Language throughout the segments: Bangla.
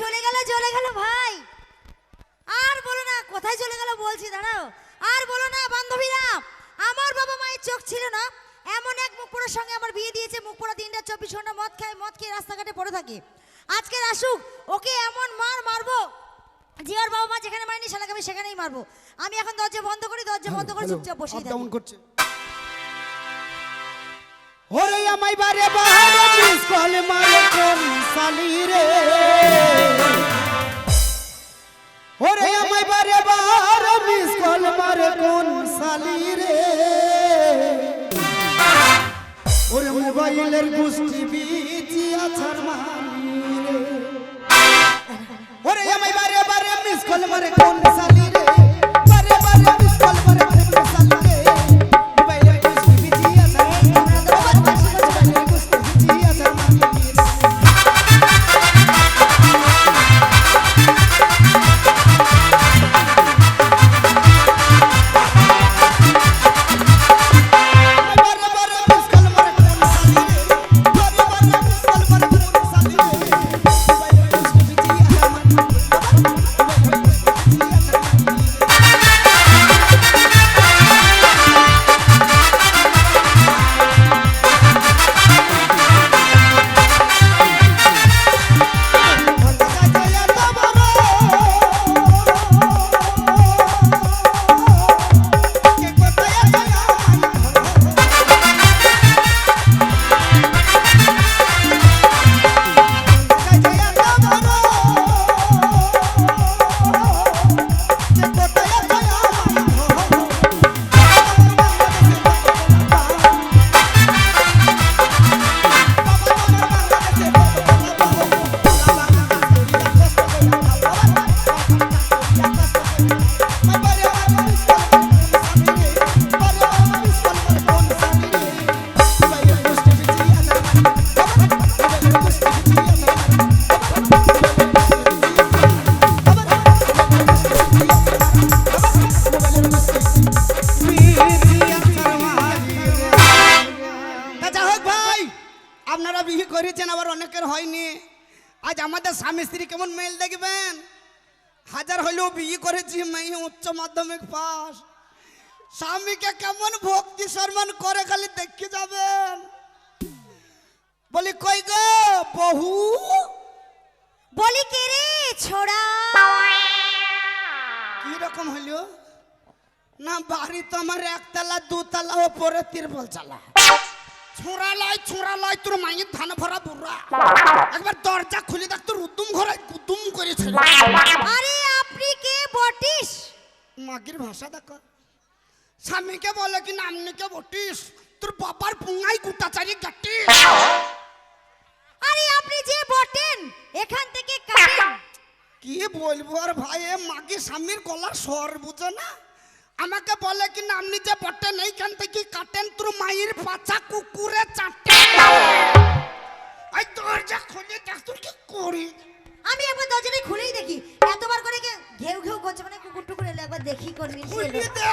চলে গেল চলে গেল ভাই। আর বলো না কোথায় চলে গেল বলছি দাঁড়াও। আর বলো না বান্ধবীরা আমার বাবা মায়ের চোখ ছিল না। এমন এক মুখ পোড়ার সঙ্গে আমার বিয়ে দিয়েছে মুখ পোড়া তিনটা চব্বিশ ঘণ্টা মদ খায় মদ খেয়ে রাস্তাঘাটে পড়ে থাকে। আজকে আসুক ওকে এমন মার মারবো যে ওর বাবা মা যেখানে মারিনি শালাকে আমি সেখানেই মারবো। আমি এখন দরজা বন্ধ করি দরজা বন্ধ করে চুপচাপ বসে ডাউন করছে। ওরে আমায় বারে বারে মিস কল মারে কোন সালি রে। ওরে আমায় বারে বারে মিস কল মারে কোন সালি রে। ওরে মোবাইলের গুষ্টি বিচি আছার মারি রে। ওরে আমায় বারে বারে মিস কল মারে কোন সালি স্বামীকে কেমন ভক্তি সম্মান করে খালি দেখে যাবেন? বলি কই গো বহু? বলি কে রে ছোড়া? কি রকম হইল? না বাড়ি তো আমার একতলা দুতলা ওপরে তিরপল চালা। ছোঁড়া লাই ছোঁড়া লাই তোর মায়ের ধান ভরা বুড়া। একবার দরজা খুলে দেখ তোর উদ্যম ঘরে কুদুম করেছিল। আরে আপনি কে বটিস? মাগির ভাষা দেখো। স্বামীকে বলে কি নামনিকে বটিস? তোর বাবার পুঙ্গাই গুটা চারি গাটি আরে আপনি যে বটেন এখান থেকে কাটেন। কি বলব আর ভাই এ মাগি স্বামীর গলার স্বর বুঝো না? আমাকে বলে কি নামনি যে বটেন এইখান থেকে কাটেন তোর মায়ের পাছা কুকুরে চাটে। এই দরজা খুলে দেখ তোর কি করি? আমি একবার দরজাটা খুলেই দেখি। এতবার করে কে ঘেউ ঘেউ করছে মানে কুকুর টুকুর এলো একবার দেখি করবি খুলে দে।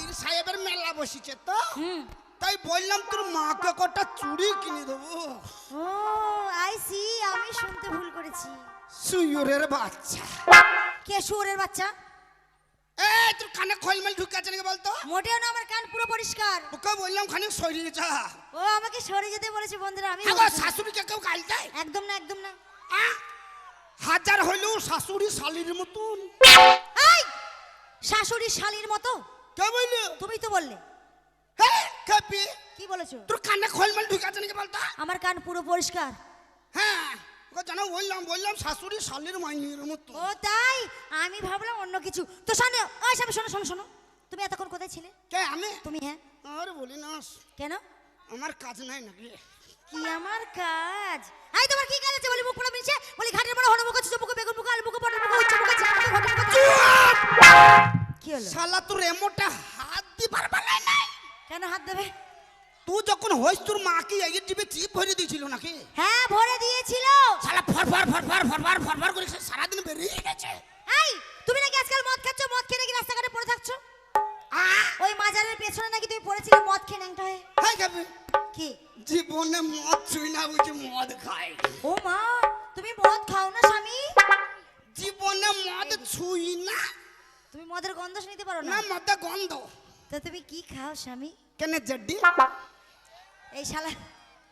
পীর সাহেবের মেলা বসেছে তো। তাই বললাম তোর মাকে কটা চুড়ি কিনে দেবো। ও আই সি আমি শুনতে ভুল করেছি। সুয়ুরের বাচ্চা। কে শুয়োরের বাচ্চা? এই তোর কানে খলমেল ঢুকে আছে নাকি বলতো? মোটেও না আমার কান পুরো পরিষ্কার। ওকে বললাম খানিক সরিয়ে যা। ও আমাকে সরে যেতে বলেছে বন্ধুরা আমি আগো শাশুড়িকে কেউ গাল দেয়? একদম না একদম না? হাজার হইলেও শাশুড়ি শালির মতন। এই শাশুড়ি শালির মতো? কে বললি? তুমি তো বললে। হ্যাঁ খেপি কি বলেছ? তোর কানে খলমেল ঢুকে আছে নাকি বলতো? আমার কান পুরো পরিষ্কার। হ্যাঁ ওকে জানা বললাম বললাম শাশুড়ি শালির মাইয়ের মতো। ও তাই? আমি ভাবলাম অন্য কিছু। তো শোনো ওই স্বামী শোনো শোনো শোনো। তুমি এতক্ষণ কোথায় ছিলে? কে আমি? তুমি হ্যাঁ। আরে বলি না। কেন? আমার কাজ নাই নাকি? কি আমার কাজ? আই তোমার কি কাজ আছে? হলো শালা তোর এমনটা হাত দিবার বেলায় নাই? কেন হাত দেবে? তুই যখন হইস তোর মা কি এই টিপে চিপ ভরে দিয়েছিল নাকি? হ্যাঁ ভরে দিয়েছিল। শালা ফরফর ফরফর ফরফর ফরফর করে সে সারাদিন বেরিয়ে গেছে। এই তুমি নাকি আজকাল মদ খাচ্ছ? মদ খেয়ে নাকি রাস্তাঘাটে পড়ে থাকছো? ওই মাজারের পেছনে নাকি তুমি পড়েছিলে মদ খেয়ে ন্যাংটা হয়ে? হাই খাবে কি? জীবনে মদ ছুই না বুঝি মদ খায় ও মা তুমি মদ খাও না স্বামী? জীবনে মদ ছুই না। তুমি মদের গন্ধ শুনতে পারো না? না মদের গন্ধ। তো তুমি কি খাও স্বামী? কেন জড্ডি? এই শালা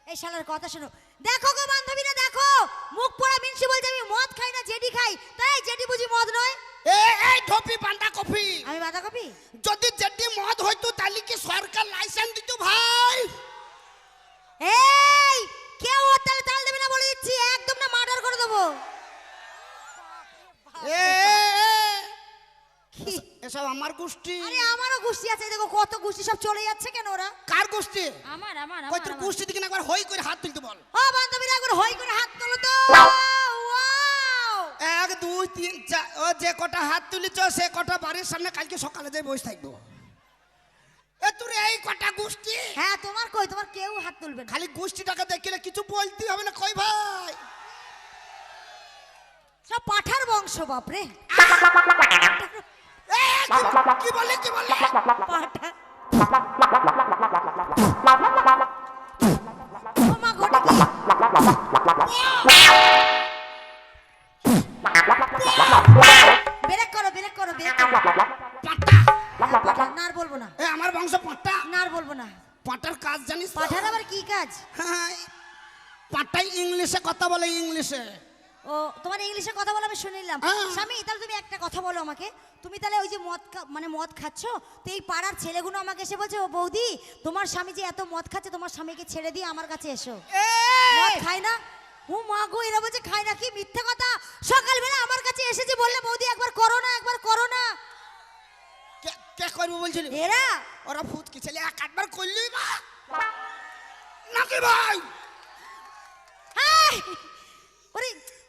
এই শালার কথা শোনো। দেখো গো বান্ধবীরা দেখো! মুখ পোড়া মিনসি বলছে আমি মদ খাই না জেডি খাই। তাই জেডি বুঝি মদ নয়? এই এই ধপি বান্দা কফি আমি বাঁধাকপি? যদি জেডি মদ এসব আমার গোষ্ঠী। আরে আমারও গোষ্ঠী আছে দেখো কত গোষ্ঠী সব চলে যাচ্ছে কেন ওরা? কার গোষ্ঠী? আমার আমার কই তোর গোষ্ঠী দিকে না একবার হই করে হাত তুলতে বল। ও বান্ধবীরা একবার হই করে হাত তোলো তো। এক দুই তিন চার ও যে কটা হাত তুলিছ সে কটা বাড়ির সামনে কালকে সকালে যাই বসে থাকব। এ তোর এই কটা গোষ্ঠী? হ্যাঁ তোমার কই তোমার কেউ হাত তুলবে খালি গোষ্ঠীটাকে দেখলে কিছু বলতে হবে না কই ভাই? সব পাঠার বংশ বাপরে। আমার বংশ পাটা না আর বলব না পাটার কাজ জানিস? আবার কি কাজ হ্যাঁ পাটাই ইংলিশে কথা বলে ইংলিশে ও তোমার ইংলিশে কথা বলা আমি শুনিলাম। স্বামী তাহলে তুমি একটা কথা বলো আমাকে তুমি তাহলে ওই যে মদ মানে মদ খাচ্ছ? তো এই পাড়ার ছেলেগুলো আমাকে এসে বলছে ও বৌদি তোমার স্বামী যে এত মদ খাচ্ছে তোমার স্বামীকে ছেড়ে দিয়ে আমার কাছে এসো। মদ খায় না? ও মা গো এরা বলছে খায় না কি? মিথ্যে কথা? সকালবেলা আমার কাছে এসেছে বললে বৌদি একবার করো না একবার করো না। কে- করব বলছিল? এরা? ওরা ভূত কি ছেলে এক আধবার করলেই বা নাকি ভাই! ওরে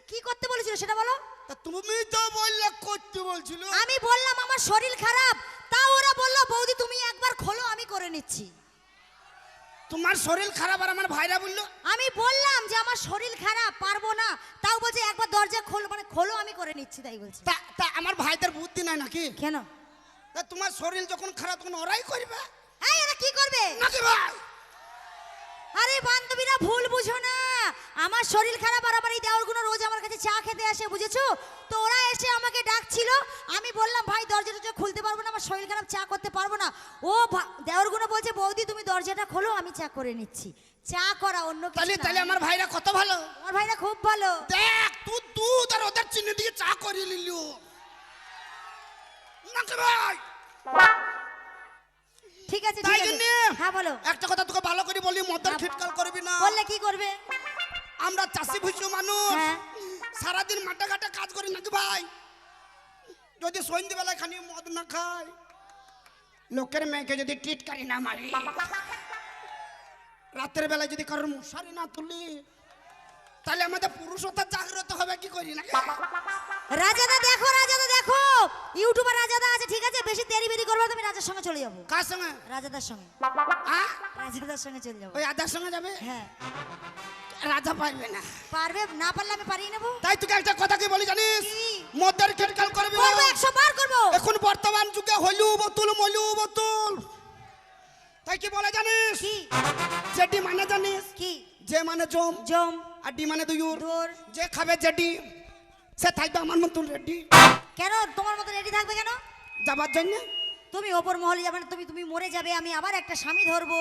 কি করতে বলেছিল সেটা বলো? তা তুমি তো বললে করতে বলছিল। আমি বললাম আমার শরীর খারাপ তাও ওরা বলল বৌদি তুমি একবার খোলো আমি করে নিচ্ছি। তোমার শরীর খারাপ আর আমার ভাইরা বলল? আমি বললাম যে আমার শরীর খারাপ পারব না। তাও বলছে একবার দরজা খোলো মানে খোলো আমি করে নিচ্ছি তাই বলছি। তা তা আমার ভাইদের বুদ্ধি নাই নাকি? কেন? তা তোমার শরীর যখন খারাপ তখন ওরাই করবে। এই এরা কি করবে? নাকি ভাই? আরে বান্ধবীরা ভুল বুঝো না। আমার শরীর খারাপ আর আমার এই রোজ আমার কাছে চা খেতে আসে বুঝেছ? তো ওরা এসে আমাকে ডাকছিল আমি বললাম ভাই দরজা টরজা খুলতে পারব না আমার শরীর খারাপ চা করতে পারব না। ও দেওরগুলো বলছে বৌদি তুমি দরজাটা খোলো আমি চা করে নিচ্ছি। চা করা অন্য কিছু তাহলে তাহলে আমার ভাইরা কত ভালো? আমার ভাইরা খুব ভালো। দেখ তুই দুধ আর ওদের চিনি দিয়ে চা করিয়ে নিলি। নাকি ভাই? ঠিক আছে তাই আছে। হ্যাঁ বলো। একটা কথা তোকে ভালো করে বলি মদের খিটকাল করবি না। বললে কি করবে? আমরা চাষি ভুষি মানুষ। হ্যাঁ। সারাদিন মাঠে ঘাটে কাজ করি নাকি ভাই? যদি সন্ধ্যেবেলায় খানি মদ না খাই লোকের মেয়েকে যদি টিটকারি না মারি রাতের বেলায় যদি কারোর মশারি না তুলি তাহলে আমাদের পুরুষতা জাগ্রত হবে কি করি না রাজাদা দেখো রাজাদা দেখো। ইউটিউবার রাজাদা আছে ঠিক আছে? বেশি দেরি বেরি করবে তুমি রাজার সঙ্গে চলে যাব। কার সঙ্গে? রাজাদার সঙ্গে। আ? রাজাদার সঙ্গে চলে যাব। ওই আদার সঙ্গে যাবে? হ্যাঁ। রাজা পারবে না। পারবে? না পারলে আমি পারিয়ে নেব। তাই তোকে একটা কথা কি বলি জানিস? মদের খিটকাল করবি। করব একশো বার করব। এখন বর্তমান যুগে হলু বোতল মলু বোতল। তাই কি বলে জানিস? কি? জেডি মানে জানিস? কি? যে মানে জম। জম। আর ডি মানে দুয়ুর। যে খাবে জেডি। সে থাকবে আমার মতন রেডি কেন? তোমার মতো রেডি থাকবে কেন? যাবার জন্য। তুমি ওপর মহলে যাবে না তুমি তুমি মরে যাবে আমি আবার একটা স্বামী ধরবো।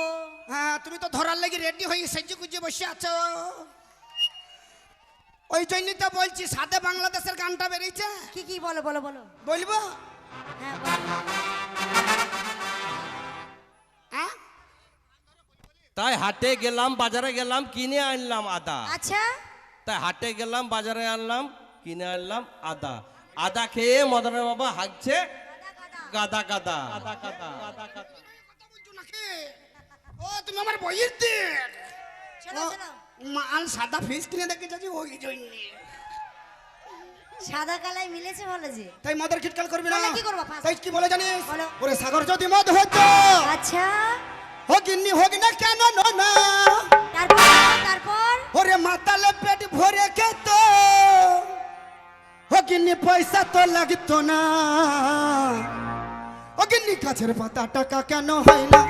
হ্যাঁ তুমি তো ধরার লাগি রেডি হয়ে সেজে গুজে বসে আছো। ওই জন্যই তো বলছি সাদে বাংলাদেশের গানটা বেরিয়েছে। কি কি বলো বলো বলো। বলব? হ্যাঁ হ্যাঁ? তাই হাটে গেলাম বাজারে গেলাম কিনে আনলাম আদা। আচ্ছা। তাই হাটে গেলাম বাজারে আনলাম। কিনে আনলাম আদা। আদা খেয়ে মদনের বাবা হাঁকছে। গাদা গাদা। গাদা গাদা। গাদা গাদা ও তুমি আমার বইয়ের দিক মাল সাদা ফিস কিনে দেখে যাচ্ছি ওই জন্য। সাদা কালাই মিলেছে বলে যে। তাই মদের খিটকাল করবি না? কি করব, তাই কি বলে জানিস? ওরে সাগর যদি মদ হতো আচ্ছা। হোক হোক না কেন না তারপর তারপর? ওরে মাতালে পেট ভরে খেত হোকিনি পয়সা তো লাগতো না। অগ্নি গাছের পাতা টাকা কেন হয় না?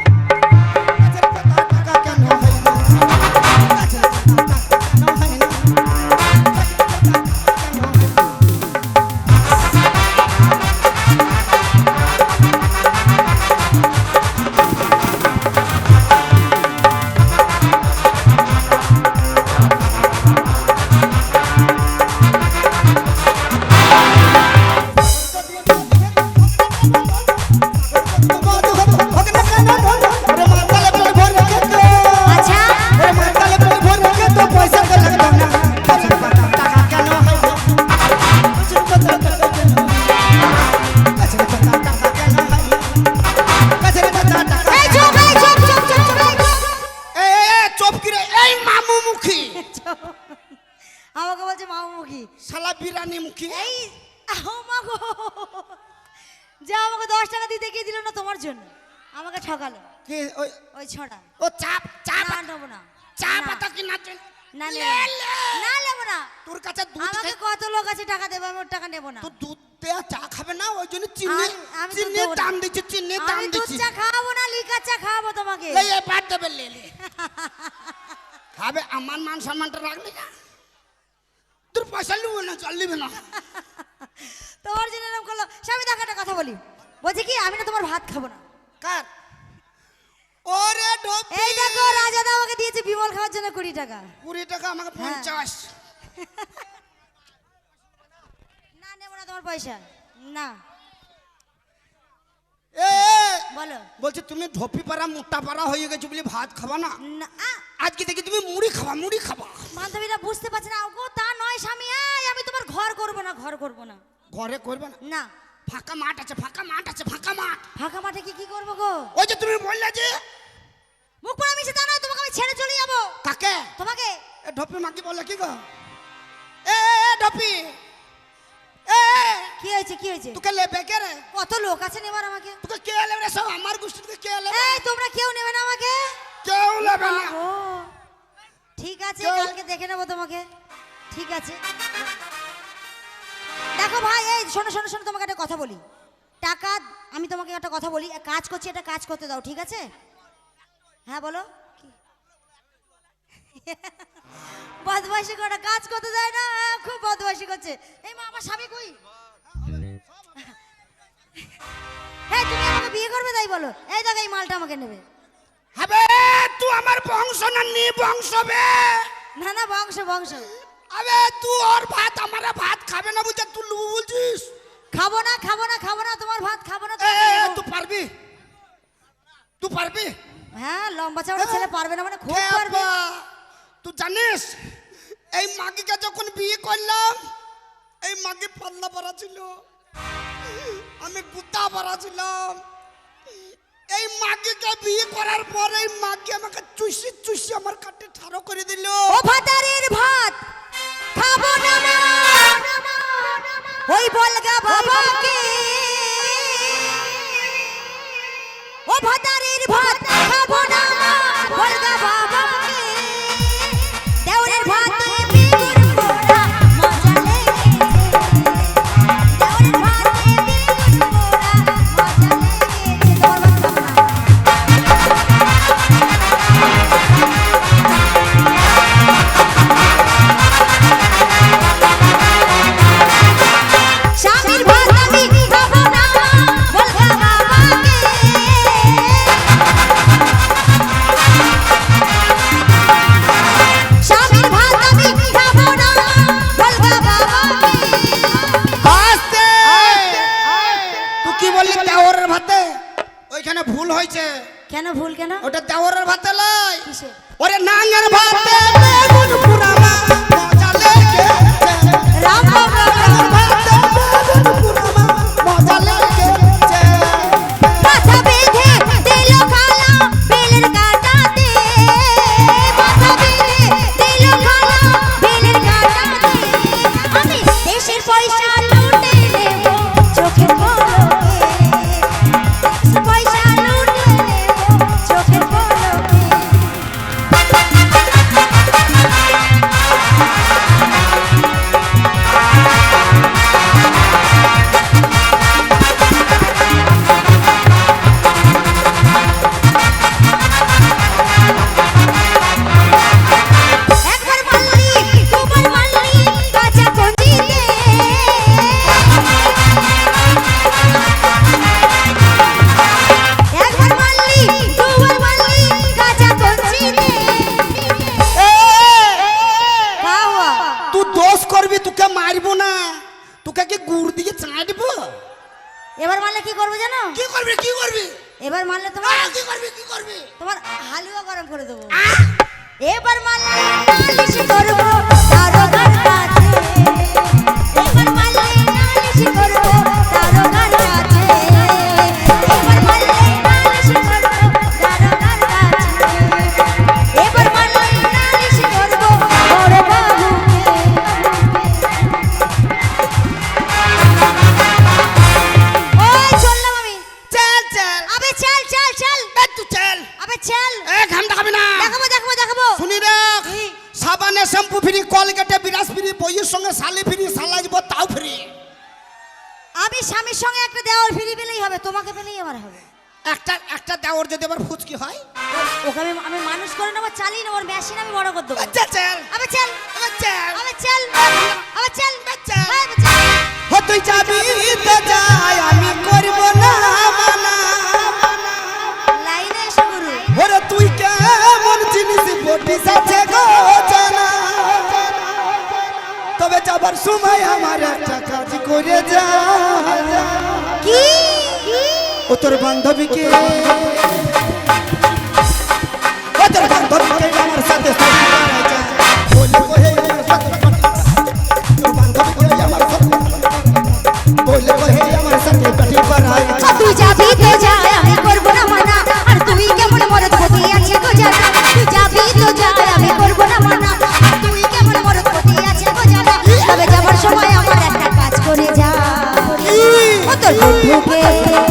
ওই ছড়া। ও চাপ চাপ না নেব না। চা পাতা কি না চেন না নেব। না। না নেব না। তোর কাছে দুধ আমাকে কত লোক আছে টাকা দেবে আমি ওর টাকা নেব না। তো দুধ দেয়া চা খাবে না ওই জন্য চিনি আমি- আমি চিনি দাম দিচ্ছি চিনি দাম আমি দুধ চা খাওয়াবো না লিকার চা খাওয়াবো তোমাকে। এই এবার দেবে লে লে। খাবে আমার মান সম্মানটা রাখলি না তোর পয়সা লিবে না চল লিবে না। তোমার জন্য এরকম করল। স্বামী দেখো একটা কথা বলি। বলছি কি আমি না তোমার ভাত খাব না। কার? ওরে ডোপি এই দেখো রাজাদা আমাকে দিয়েছে বিমল খাওয়ার জন্য কুড়ি টাকা। কুড়ি টাকা আমাকে হ্যাঁ। পঞ্চাশ। না নেব না তোমার পয়সা। না। এ বলো। বলছি তুমি ধপি পাড়া মোটা পাড়া হয়ে গেছো বলে ভাত খাবা না? না আজকে দেখি তুমি মুড়ি খাবা মুড়ি খাবা। বান্ধবীরা বুঝতে পারছে না গো তা নয় স্বামী। আমি তোমার ঘর করব না ঘর করব না। ঘরে করবে না? না। ফাঁকা মাঠ আছে ফাঁকা মাঠ আছে ফাঁকা মাঠ। ফাঁকা মাঠে কি কি করব গো? ওই যে তুমি বললে যে মুখ পড়া মিশে তা নয় তোমাকে আমি ছেড়ে চলে যাব। কাকে? তোমাকে। এ ঢপি মাকে বললে কি গো? এ এ, ঢপি। এ কি হয়েছে কি হয়েছে? তোকে লেবে কে রে? কত লোক আছে নেবার আমাকে? তোকে কে লেবে রে? সব আমার গোষ্ঠী থেকে কে লেবে? এই তোমরা কেউ নেবে না আমাকে? কেউ লেবে না। ঠিক আছে কালকে দেখে নেব তোমাকে। ঠিক আছে। দেখো ভাই এই শোনো শোনো শোনো তোমাকে একটা কথা বলি। টাকা আমি তোমাকে একটা কথা বলি। কাজ করছি এটা কাজ করতে দাও ঠিক আছে? হ্যাঁ বলো। কি? বদমাইশি করে কাজ করতে দেয় না হ্যাঁ, খুব বদমাইশি করছে। এই মা আমার স্বামী কই? হ্যাঁ তুমি আমাকে বিয়ে করবে তাই বলো। এই দেখো এই মালটা আমাকে নেবে। হবে তুই আমার বংশ না নি বংশ বে। না না বংশ বংশ। আবে তুই ওর ভাত আমার ভাত খাবে না বুঝে তুই লুবু বলছিস? খাব না খাব না খাব না তোমার ভাত খাব না। তুই পারবি? তুই পারবি? হ্যাঁ লম্বা চওড়া ছেলে পারবে না মানে খুব পারবে। তুই জানিস এই মাগিকে যখন বিয়ে করলাম এই মাগি পাল্লা পারা ছিল। আমি গুতা পারা ছিলাম। এই মাগিকে বিয়ে করার পর এই মাগি আমাকে চুষি চুষি আমার কাটে ঠাড়ো করে দিল। ও ভাতারের ভাত! খাব না মা। ওই বলগা বাবাকে ও ভাতারের ভাত খাব না মা। বলগা বাবাকে ভাতে? ওইখানে ভুল হয়েছে। কেন ভুল কেন? ওটা দেওয়ারের ভাতে লাই ওরে নাঙ্গের ভাতে। বেগুন সঙ্গে শালি ফ্রি সালাজব তাও ফ্রি। আমি স্বামীর সঙ্গে একটা দেওয়ার ফিরি পেলেই হবে তোমাকে পেলেই আমার হবে। একটা একটা দেওয়ার যদি আবার ফুচকি হয়? ওকে আমি আমি মানুষ করে নেব চালিয়ে নেব মেশিন আমি বড় করে দেবো। চল। চল। আবে চল। আবার চল। আবে চল। আবে চল। চল। ও তুই যাবি তো যাই আমি করব না মানা লাইনে এসে গুরু। ওরে তুই কেমন জিনিস বটিস আছে গো জানা। তবে যাবার সময় আমার একটা কাজ করে যা। কি? ও তোর বান্ধবীকে। ও তোর বান্ধবীকে। বন্ধুকে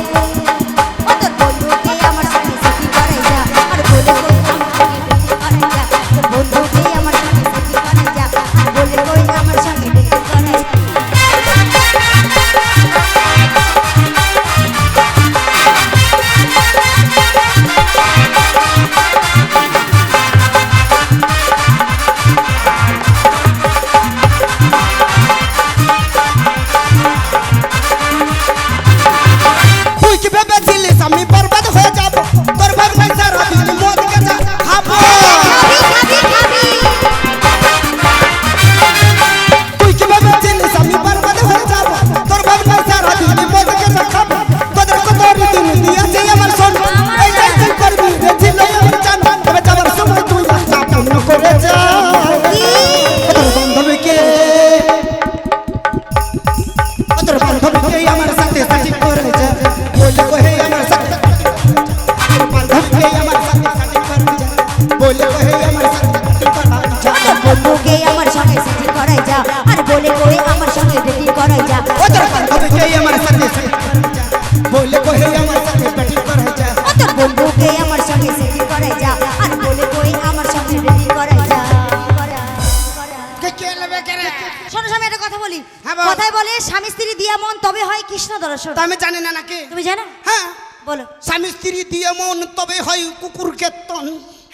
কথায় বলে স্বামী স্ত্রী দিয়া মন তবে হয় কৃষ্ণ দর্শন। আমি জানি না নাকি? তুমি জানো? হ্যাঁ। বলো। স্বামী স্ত্রী দিয়ে মন তবে হয় কুকুর কেতন।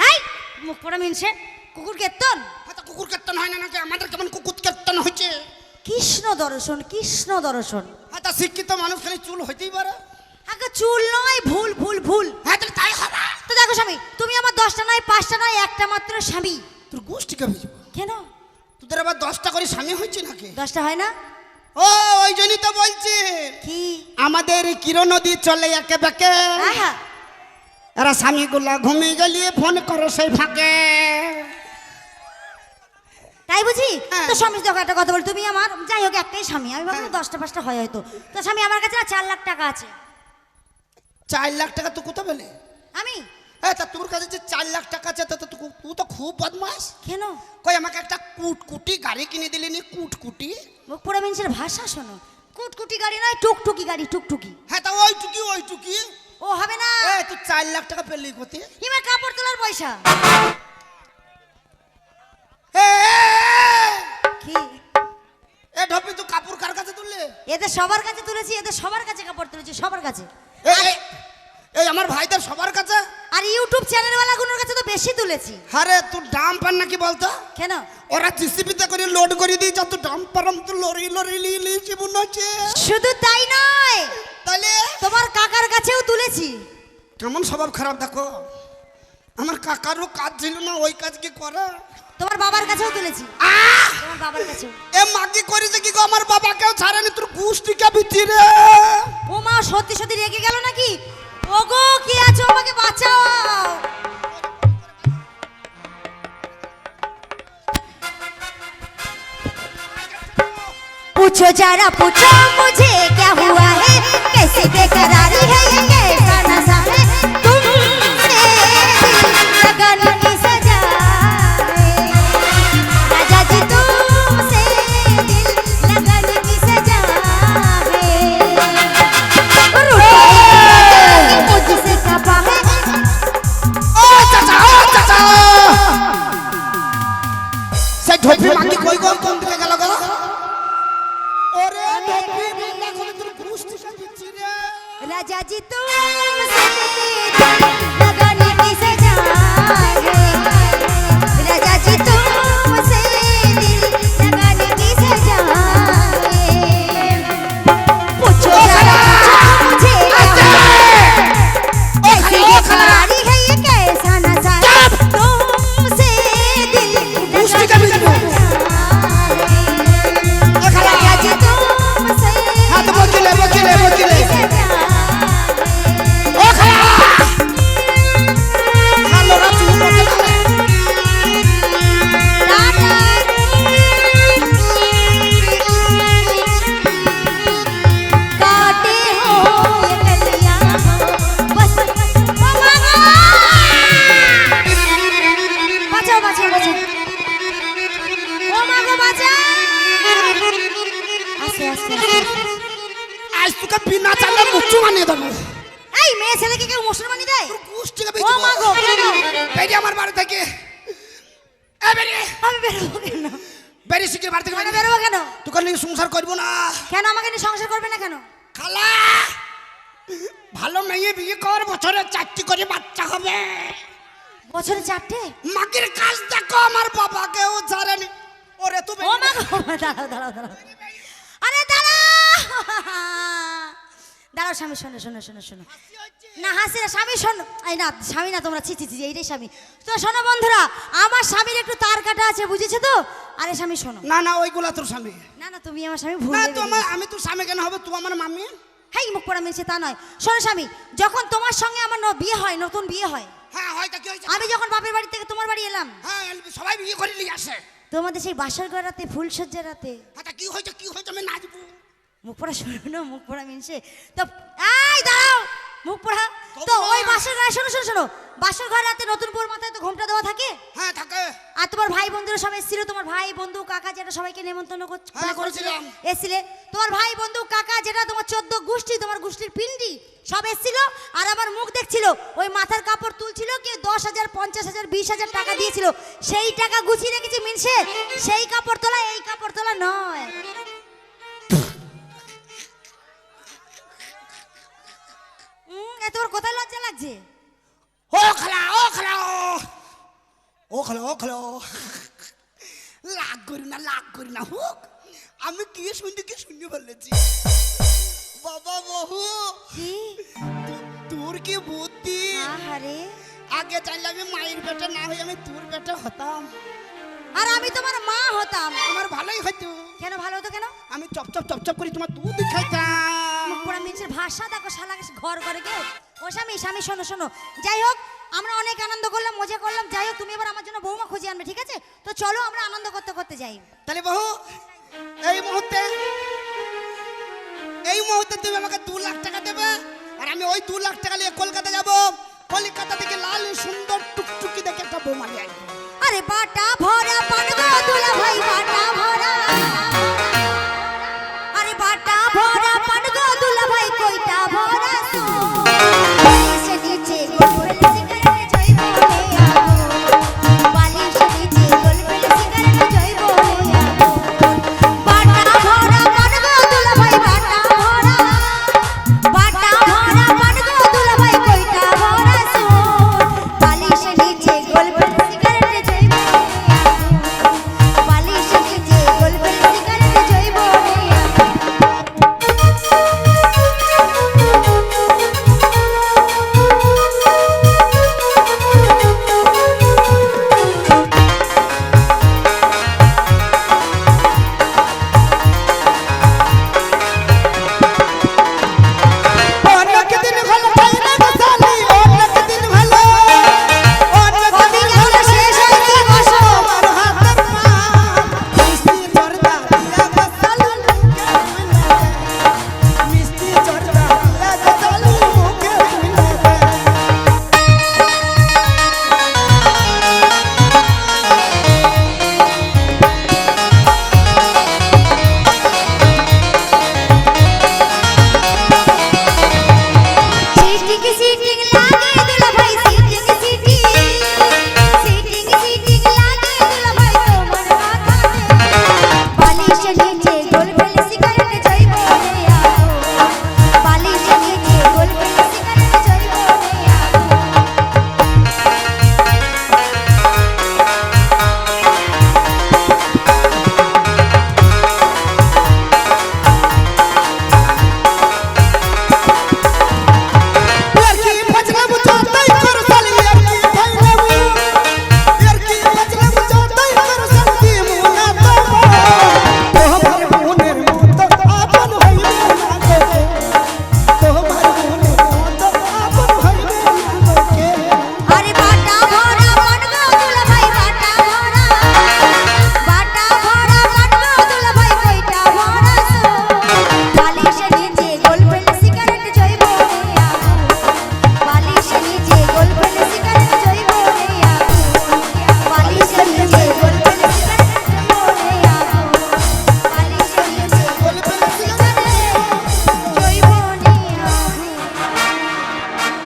হাই মুখ পড়া মিনসে কুকুর কেতন? কুকুর কেতন হয় না নাকি? আমাদের কেমন কুকুর কেতন হয়েছে কৃষ্ণ দর্শন কৃষ্ণ দর্শন। হয়তো শিক্ষিত মানুষ খালি চুল হইতেই পারে। আগে চুল নয় ভুল ভুল ভুল। হ্যাঁ তাহলে তাই হবে। তো দেখো স্বামী তুমি আমার দশটা নয় পাঁচটা নয় একটা মাত্র স্বামী। তোর গোষ্ঠীকে ভিজবো কেন? তোদের আবার দশটা করে স্বামী হয়েছে নাকি? দশটা হয় না? ও ওই জন্যই তো বলছি। কি? আমাদের কিরণ নদী চলে একে বেঁকে। এরা স্বামীগুলা ঘুমিয়ে গেলিয়ে ফোন করে সেই ফাঁকে। তাই বুঝি? হ্যাঁ। তো স্বামী দেখো একটা কথা বলি। তুমি আমার যাই হোক একটাই স্বামী। আমি ভাবলাম দশটা পাঁচটা হয় হয়তো। তো স্বামী আমার কাছে না চার লাখ টাকা আছে। চার লাখ টাকা তো কোথা পেলে? আমি? হ্যাঁ তা তোর কাছে যে চার লাখ টাকা আছে তা তো তুই তো খুব বদমাস কেন? কই আমাকে একটা কুটকুটি গাড়ি কিনে দিলি নি? কুটকুটি? মুখ পোড়া মানুষের ভাষা শোনো। কুটকুটি গাড়ি নয় টুকটুকি গাড়ি টুকটুকি। হ্যাঁ তা ওই টুকি ওই টুকি ও হবে না। এ তুই চার লাখ টাকা পেলি কোথে হিমার কাপড় তোলার পয়সা। কি? এ ঢপি তুই কাপড় কার কাছে তুললে? এদের সবার কাছে তুলেছি এদের সবার কাছে কাপড় তুলেছি সবার কাছে। এই, আমার ভাইদের সবার কাছে। আর ইউটিউব চ্যানেলওয়ালাগুলোর কাছে তো বেশি তুলেছি। আরে তোর ডাম পান নাকি বলতো? কেন? ওরা জিসিপিতে করে লোড করে দিয়ে যত ডাম পারাম তো লরি লরি লিয়ে লিয়েছি মনে হচ্ছে শুধু তাই নয় তাহলে তোমার কাকার কাছেও তুলেছি। কেমন স্বভাব খারাপ দেখো? আমার কাকারও কাজ ছিল না ওই কাজ কি করে? তোমার বাবার কাছেও তুলেছি! তোমার বাবার কাছেও। এ মাগি করেছে কি গো? আমার বাবাকেও ছাড়েনি তোর গুষ্টিকে ভিতরে ও মা সত্যি সত্যি রেগে গেল নাকি? ওগো কি আছো আমাকে বাঁচাও पूछो जरा पूछो मुझे क्या हुआ है कैसे बेकरारी है ये कैसा नशा है ওরে ঢোপি এই মেয়ে ছেলেকে কেউ মুসলমানি দেয়? তোর ও মা গো। বেরিয়ে আমার বাড়ি থেকে। এ বেরিয়ে। আমি বেরোবো কেন? বেরিয়ে শিখির বাড়ি থেকে বেরিয়ে। বেরোবো কেন? তোকে নিয়ে সংসার করব না। কেন আমাকে নিয়ে সংসার করবে না কেন? খালা ভালো মেয়ে বিয়ে কর বছরে চারটি করে বাচ্চা হবে। বছরে চারটে? মাগির কাজ দেখো আমার বাবাকেও ছাড়েনি। ওরে তুমি ও মা গো দাঁড়াও দাঁড়াও দাঁড়াও। আরে দাঁড়াও। দাঁড়াও স্বামী শোনো শোনো শোনো শোনো। না হাসি না স্বামী শোনো। এই না স্বামী না তোমরা ছি ছি ছি এইটাই স্বামী। তো শোনো বন্ধুরা আমার স্বামীর একটু তার কাটা আছে বুঝেছ তো? আরে স্বামী শোনো। না না ওইগুলা তোর স্বামী। না না তুমি আমার স্বামী ভুল না ভেবে তো আমার আমি তোর স্বামী কেন হবে? তুই আমার মামি? হেই মুখ পড়া মিলছে তা নয়। শোনো স্বামী যখন তোমার সঙ্গে আমার বিয়ে হয় নতুন বিয়ে হয় হ্যাঁ হয়তো কি হয়েছে? আমি যখন বাপের বাড়ি থেকে তোমার বাড়ি এলাম হ্যাঁ সবাই বিয়ে করে নিয়ে আসে। তোমাদের সেই বাসর ঘর রাতে ফুলসজ্জার রাতে। হ্যাঁ তা কি হয়েছে কি হয়েছে? আমি নাচবো। মুখ পড়া শোনো না মুখ পড়া মিনছে। তো এই দাঁড়াও মুখ পড়া। তো ওই বাসর ঘরে শোনো শোনো শোনো। বাসর ঘর রাতে নতুন বউর মাথায় তো ঘোমটা দেওয়া থাকে? হ্যাঁ থাকে। আর তোমার ভাই বন্ধুরা সব এসেছিল তোমার ভাই বন্ধু কাকা যেটা সবাইকে নেমন্তন্ন হ্যাঁ, করেছিল। এসেছিলে। তোমার ভাই বন্ধু কাকা যেটা তোমার চোদ্দ গোষ্ঠী তোমার গোষ্ঠীর পিন্ডি সব এসেছিল আর আমার মুখ দেখছিল। ওই মাথার কাপড় তুলছিল কি দশ হাজার পঞ্চাশ হাজার বিশ হাজার টাকা দিয়েছিল। সেই টাকা গুছিয়ে রেখেছে মিনসে সেই কাপড় তোলা এই কাপড় তোলা নয়। উম, এ তোমার কোথায় লজ্জা লাগছে? ও খালা ও খালা ও। খালা ও খালা লাগ করি না লাগ করি না হোক। আমি কি শুনতে কি শুনতে বলেছি? বাবা বহু তোর কি বুদ্ধি? আহারে। আগে চাইলে আমি মায়ের বেটা না হয়ে আমি তোর বেটা হতাম। আর আমি তোমার মা হতাম। আমার ভালোই হতো কেন ভালো হতো কেন? আমি চপ চপ চপ চপ করে তোমার দুধ খাইতাম। পুরা মিনসের ভাষা দেখো শালা ঘর করে কেউ ও স্বামী স্বামী শোনো শোনো। যাই হোক আমরা অনেক আনন্দ করলাম মজা করলাম। যাই হোক তুমি এবার আমার জন্য বৌমা খুঁজে আনবে ঠিক আছে? তো চলো আমরা আনন্দ করতে করতে যাই। তাহলে বহু এই মুহূর্তে এই মুহূর্তে তুমি আমাকে দু লাখ টাকা দেবে আর আমি ওই দু লাখ টাকা নিয়ে কলকাতা যাব। কলকাতা থেকে লাল সুন্দর টুকটুকি দেখে একটা বোমা নিয়ে আরে বাটা ভরা পান গো দুলা ভাই বাটা ভরা।